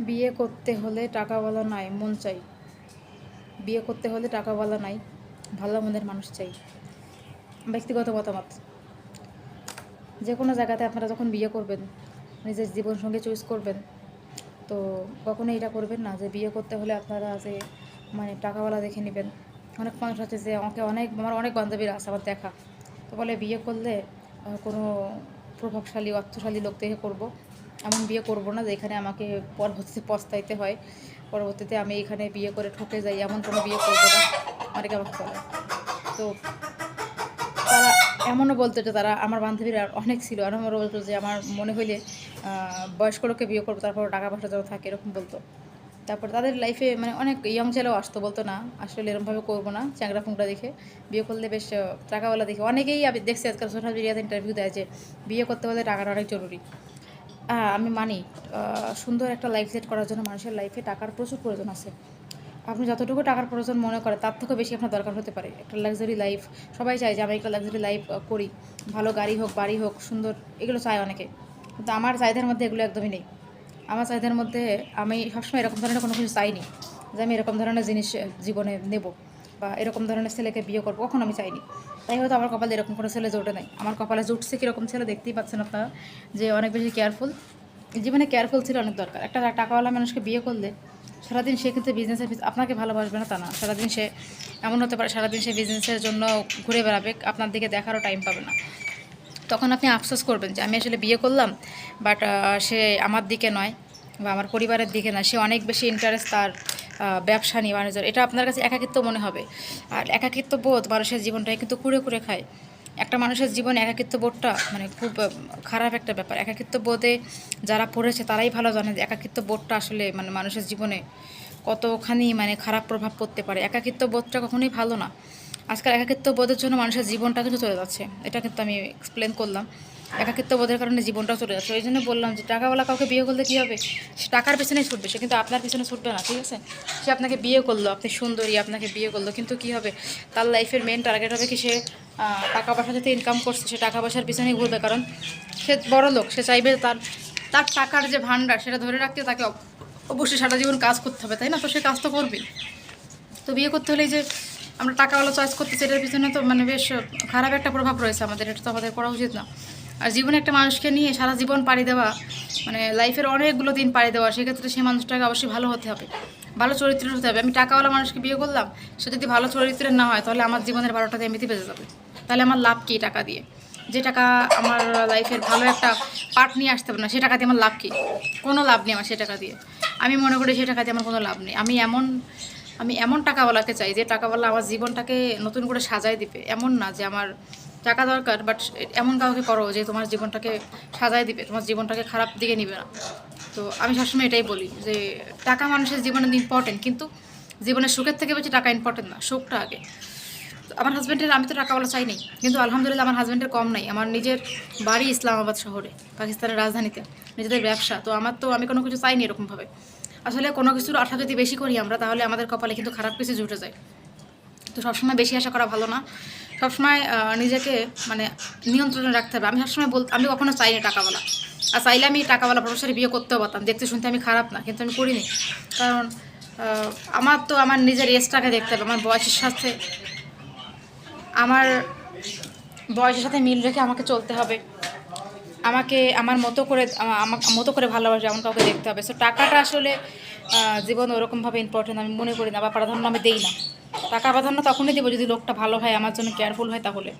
বিয়ে করতে হলে টাকাওয়ালা নাই, মন চাই। বিয়ে করতে হলে টাকাওয়ালা নাই, ভালো মনের মানুষ চাই। ব্যক্তিগত মতামত। যে কোনো জায়গাতে আপনারা যখন বিয়ে করবেন, নিজের জীবন জীবনসঙ্গী চুজ করবেন, তো কখনো এটা করবেন না যে বিয়ে করতে হলে আপনারা যে মানে টাকাওয়ালা দেখে নেবেন। অনেক মানুষ আছে যে আমাকে অনেক, আমার অনেক বান্ধবীরা আছে আমার দেখা। তো বলে বিয়ে করলে কোনো প্রভাবশালী, অর্থশালী লোক দেখে করব। এমন বিয়ে করব না যে এখানে আমাকে পরবর্তীতে পস্তাইতে হয়। পরবর্তীতে আমি এখানে বিয়ে করে ঠকে যাই, এমন কোনো বিয়ে করব না। অনেকে আমাকে বলে তো তারা এমনও বলতো যে তারা আমার বান্ধবীরা অনেক ছিল। আর আমার বলতো যে আমার মনে হইলে বয়স্ক লোককে বিয়ে করব তারপর টাকা পয়সা যেন থাকে, এরকম বলতো। তারপর তাদের লাইফে মানে অনেক ইয়ং ছেলেও আসতো, বলতো না, আসলে এরকমভাবে করব না চ্যাংরা ফুংরা দেখে। বিয়ে করলে বেশ টাকাওয়ালা দেখে। অনেকেই আমি দেখছি আজকাল সোশ্যাল মিডিয়াতে ইন্টারভিউ দেয় যে, বিয়ে করতে হলে টাকাটা অনেক জরুরি। আমি মানি সুন্দর একটা লাইফ সেট করার জন্য মানুষের লাইফে টাকার প্রচুর প্রয়োজন আছে। আপনি যতটুকু টাকার প্রয়োজন মনে করেন, তার থেকেও বেশি আপনার দরকার হতে পারে। একটা লাক্সারি লাইফ সবাই চায় যে আমি একটা লাক্সারি লাইফ করি। ভালো গাড়ি হোক, বাড়ি হোক, সুন্দর, এগুলো চায় অনেকে। কিন্তু আমার চাহিদার মধ্যে এগুলো একদমই নেই। আমার চাহিদার মধ্যে আমি সবসময় এরকম ধরনের কোনো কিছু চাইনি যে আমি এরকম ধরনের জিনিস জীবনে নেব। বা এরকম ধরনের ছেলেকে বিয়ে করব, কখন আমি চাইনি। তাই হয়তো আমার কপালে এরকম কোনো ছেলে জোটে নাই। আমার কপালে জুটছে কীরকম ছেলে দেখতেই পাচ্ছেন আপনারা, যে অনেক বেশি কেয়ারফুল জীবনে কেয়ারফুল ছিল অনেক দরকার। একটা টাকাওয়ালা মানুষকে বিয়ে করলে সারাদিন সে কিন্তু বিজনেসের আপনাকে ভালোবাসবে না তা না। সারাদিন সে এমন হতে পারে, সারাদিন সে বিজনেসের জন্য ঘুরে বেড়াবে, আপনার দিকে দেখারও টাইম পাবে না। তখন আপনি আফসোস করবেন যে, আমি আসলে বিয়ে করলাম বাট সে আমার দিকে নয় বা আমার পরিবারের দিকে না। সে অনেক বেশি ইন্টারেস্ট তার ব্যবসা নিয়ে বাণিজ্য এটা আপনার কাছে একাকিত্ব মনে হবে। আর একাকিত্ব বোধ মানুষের জীবনটাকে কিন্তু কুড়ে কুড়ে খায়। একটা মানুষের জীবনে একাকিত্ব বোধটা মানে খুব খারাপ একটা ব্যাপার। একাকিত্ব বোধে যারা পড়েছে তারাই ভালো জানে যে একাকিত্ব বোধটা আসলে মানে মানুষের জীবনে কতখানি মানে খারাপ প্রভাব পড়তে পারে। একাকিত্ব বোধটা কখনোই ভালো না। আজকাল একাকিত্ব বোধের জন্য মানুষের জীবনটা কিন্তু চলে যাচ্ছে। এটা কিন্তু আমি এক্সপ্লেন করলাম। একাকিত্ব বোধের কারণে জীবনটাও চলে যাচ্ছে। ওই জন্য বললাম যে, টাকাওয়ালা কাউকে বিয়ে করলে কী হবে? সে টাকার পেছনেই ছুটবে, সে কিন্তু আপনার পেছনে ছুটবে না, ঠিক আছে? সে আপনাকে বিয়ে করল, আপনি সুন্দরী, আপনাকে বিয়ে করল, কিন্তু কী হবে? তার লাইফের মেন টার্গেট হবে কি সে টাকা পয়সা যাতে ইনকাম করছে, সে টাকা পয়সার পিছনেই ঘুরবে, কারণ সে বড় লোক, সে চাইবে তার তার টাকার যে ভাণ্ডার, সেটা ধরে রাখতে তাকে অব- অবশ্যই সারা জীবন কাজ করতে হবে, তাই না? তো সে কাজ তো করবেই। তো বিয়ে করতে হলে যে আমরা টাকাওয়ালা চয়েস করতেছি, এটার পিছনে তো মানে বেশ খারাপ একটা প্রভাব রয়েছে আমাদের, এটা তো আমাদের করা উচিত না। আর জীবনে একটা মানুষকে নিয়ে সারা জীবন পাড়ি দেওয়া মানে লাইফের অনেকগুলো দিন পাড়ি দেওয়া, সেক্ষেত্রে সেই মানুষটাকে অবশ্যই ভালো হতে হবে। ভালো চরিত্রের হতে হবে। আমি টাকাওয়ালা মানুষকে বিয়ে করলাম, সে যদি ভালো চরিত্রের না হয়, তাহলে আমার জীবনের বারোটাতে এমনিতে বেঁচে যাবে। তাহলে আমার লাভ কী টাকা দিয়ে? যে টাকা আমার লাইফের ভালো একটা পার্ট নিয়ে আসতে হবে না, সে টাকা দিয়ে আমার লাভ কী? কোনো লাভ নেই আমার সে টাকা দিয়ে। আমি মনে করি সে টাকা দিয়ে আমার কোনো লাভ নেই। আমি এমন আমি এমন টাকাওয়ালাকে চাই যে টাকাওয়ালা আমার জীবনটাকে নতুন করে সাজায় দিবে। এমন না যে আমার টাকা দরকার বাট এমন কাউকে করো যে তোমার জীবনটাকে সাজায় দিবে, তোমার জীবনটাকে খারাপ দিকে নিবে না। তো আমি সবসময় এটাই বলি যে টাকা মানুষের জীবনে ইম্পর্টেন্ট কিন্তু জীবনের সুখের থেকে বেশি টাকা ইম্পর্টেন্ট না, সুখটা আগে। আমার হাজব্যান্ডের আমি তো টাকাওয়ালা চাই চাইনি কিন্তু আলহামদুলিল্লাহ আমার হাজব্যান্ডের কম নাই। আমার নিজের বাড়ি ইসলামাবাদ শহরে, পাকিস্তানের রাজধানীতে, নিজেদের ব্যবসা। তো আমার তো আমি কোনো কিছু চাইনি এরকমভাবে। আসলে কোনো কিছুর আশা যদি বেশি করি আমরা, তাহলে আমাদের কপালে কিন্তু খারাপ কিছু জুটে যায়। তো সবসময় বেশি আশা করা ভালো না। সবসময় নিজেকে মানে নিয়ন্ত্রণে রাখতে হবে। আমি সবসময় বল, আমি কখনো চাইনি টাকাওয়ালা। আর চাইলে আমি টাকাওয়ালা প্রফেসরে বিয়ে করতেও পারতাম। দেখতে শুনতে আমি খারাপ না, কিন্তু আমি করিনি। কারণ আমার তো আমার নিজের এজটাকে দেখতে হবে, আমার বয়সের সাথে, আমার বয়সের সাথে মিল রেখে আমাকে চলতে হবে। আমাকে, আমার মতো করে আমা- আমার মতো করে ভালোবাসে, এমন কাউকে দেখতে হবে। সো টাকাটা আসলে জীবন জীবনে ওরকমভাবে ইম্পর্টেন্ট আমি মনে করি না বা প্রাধান্য আমি দেই না। টাকা প্রাধান্য তখনই দেবো যদি লোকটা ভালো হয়, আমার জন্য কেয়ারফুল হয় তাহলে।